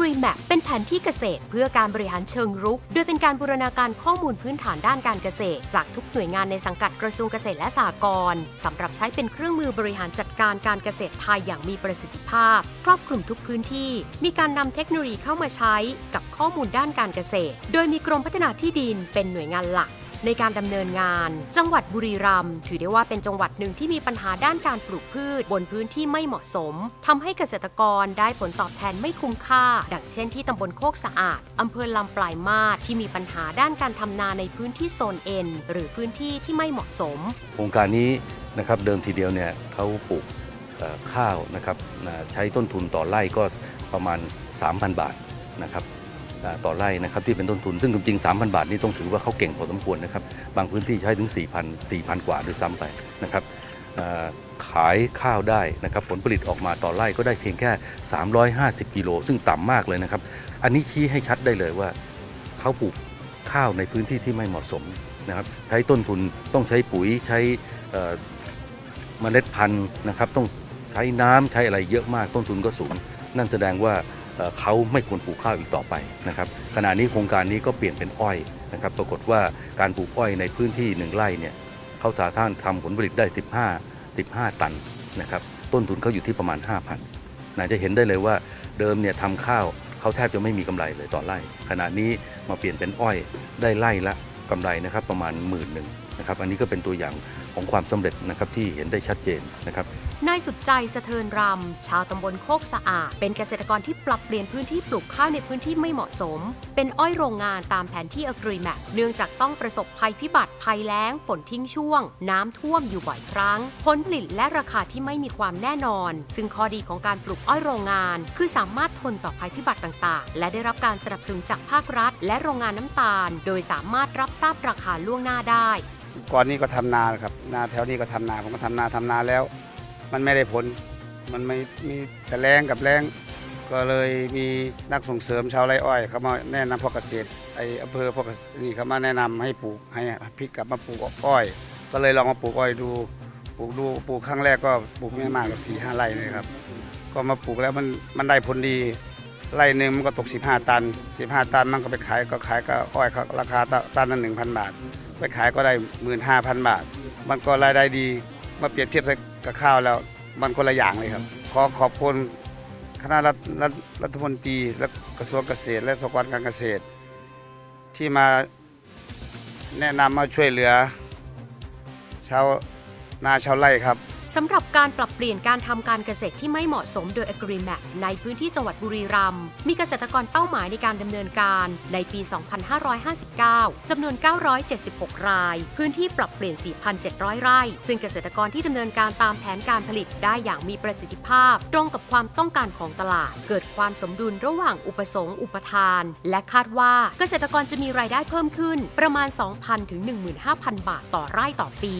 AgriMap เป็นแผนที่เกษตร เพื่อการบริหารเชิงรุก โดยเป็นการบูรณาการข้อมูลพื้นฐานด้านการเกษตร จากทุกหน่วยงานในสังกัดกระทรวงเกษตรและสหกรณ์สำหรับใช้เป็นเครื่องมือบริหารจัดการการเกษตรไทยอย่างมีประสิทธิภาพ ครอบคลุมทุกพื้นที่ มีการนำเทคโนโลยีเข้ามาใช้กับข้อมูลด้านการเกษตร โดยมีกรมพัฒนาที่ดินเป็นหน่วยงานหลัก ในการดำเนินงาน จังหวัดบุรีรัมย์ถือได้ว่าเป็นจังหวัดหนึ่งที่มีปัญหาด้านการปลูกพืช บนพื้นที่ไม่เหมาะสมทำให้เกษตรกรได้ผลตอบแทนไม่คุ้มค่า ดังเช่นที่ตำบลโคกสะอาดอำเภอลำปลายมาศที่มีปัญหาด้านการทำนาในพื้นที่โซนเอ็นหรือพื้นที่ที่ไม่เหมาะสม โครงการนี้นะครับเดิมทีเดียวเนี่ยเขาปลูกข้าวนะครับใช้ต้นทุนต่อไร่ก็ประมาณ 3,000 บาทนะครับ ต่อไร่นะครับที่เป็นต้นทุน ซึ่งจริงๆ 3,000 บาทนี่ต้องถือว่าเขาเก่งพอสมควรนะครับ บางพื้นที่ใช้ถึง 4,000 4,000 กว่าด้วยซ้ำไปนะครับขายข้าวได้นะครับผลผลิตออกมาต่อไร่ก็ได้เพียงแค่ 350 กิโล ซึ่งต่ำมากเลยนะครับ อันนี้ชี้ให้ชัดได้เลยว่าเขาปลูกข้าวในพื้นที่ที่ไม่เหมาะสมนะครับใช้ต้นทุนต้องใช้ปุ๋ยใช้เอ่อเมล็ดพันธุ์นะครับต้องใช้น้ำใช้อะไรเยอะมากต้นทุนก็สูง นั่นแสดงว่า เขาไม่ควรปลูกข้าวอีกต่อไปนะครับขณะนี้โครงการนี้ก็เปลี่ยนเป็นอ้อยนะครับปรากฏว่าการปลูกอ้อยในพื้นที่หนึ่งไร่เนี่ยเขาสามารถทำผลผลิตได้ 15 15 ตันนะครับต้นทุนเขาอยู่ที่ประมาณ 5,000นะจะเห็นได้เลยว่าเดิมเนี่ยทำข้าวเขาแทบจะไม่มีกำไรเลยต่อไร่ ขณะนี้มาเปลี่ยนเป็นอ้อยได้ไร่ละกำไรนะครับประมาณหมื่นหนึ่ง นะครับอันนี้ก็เป็นตัวอย่างของความสำเร็จนะครับที่เห็นได้ชัดเจนนะครับนายสุดใจสะเทินรำ ชาวตำบลโคกสะอาด เป็นเกษตรกรที่ปรับเปลี่ยนพื้นที่ปลูกข้าวในพื้นที่ไม่เหมาะสม เป็นอ้อยโรงงานตามแผนที่ AgriMap เนื่องจากต้องประสบภัยพิบัติภัยแล้ง ฝนทิ้งช่วง น้ำท่วมอยู่บ่อยครั้ง ผลผลิตและราคาที่ไม่มีความแน่นอน ซึ่งข้อดีของการปลูกอ้อยโรงงาน คือสามารถทนต่อภัยพิบัติต่างๆ และได้รับการสนับสนุนจากภาครัฐ และโรงงานน้ำตาล โดยสามารถรับทราบราคาล่วงหน้าได้ก่อนนี้ก็ทำนาครับนาแถวนี้ก็ทำนาผมก็ทำนาทำนาแล้ว มันไม่ได้ผล มันไม่มีแต่แรงกับแรงก็เลยมีนักส่งเสริมชาวไร่อ้อยเขามาแนะนำพวกเกษตรไออำเภอพวกเกษตรนี่เขามาแนะนำให้ปลูกให้พลิกกลับมาปลูกอ้อย ก็เลยลองมาปลูกอ้อยดูปลูกดูปลูกครั้งแรกก็ปลูกไม่มากหรอกสี่ห้าไร่เลยครับ ก็มาปลูกแล้วมันมันได้ผลดี ไร่หนึ่งมันก็ตก 15 ตัน 15 ตันมันก็ไปขายก็ขายก็อ้อยราคาตันละ1,000บาท ไปขายก็ได้15,000บาท มันก็รายได้ดีมาเปรียบเทียบกับข้าวแล้ว มันคนละอย่างเลยครับ ขอขอบคุณคณะรัฐรัฐรัฐมนตรีและกระทรวงเกษตร และสหกรณ์การเกษตร ที่มาแนะนำมาช่วยเหลือชาวนาชาวไร่ครับ สำหรับการปรับเปลี่ยนการทำการเกษตรที่ไม่เหมาะสมโดย AgriMap ในพื้นที่จังหวัดบุรีรัมย์มีเกษตรกรเป้าหมายในการดำเนินการในปี 2559 จำนวน 976 ราย พื้นที่ปรับเปลี่ยน 4,700 ไร่ ซึ่งเกษตรกรที่ดำเนินการตามแผนการผลิตได้อย่างมีประสิทธิภาพ ตรงกับความต้องการของตลาด เกิดความสมดุลระหว่างอุปสงค์อุปทาน และคาดว่าเกษตรกรจะมีรายได้เพิ่มขึ้นประมาณ 2,000 ถึง 15,000 บาทต่อไร่ต่อปี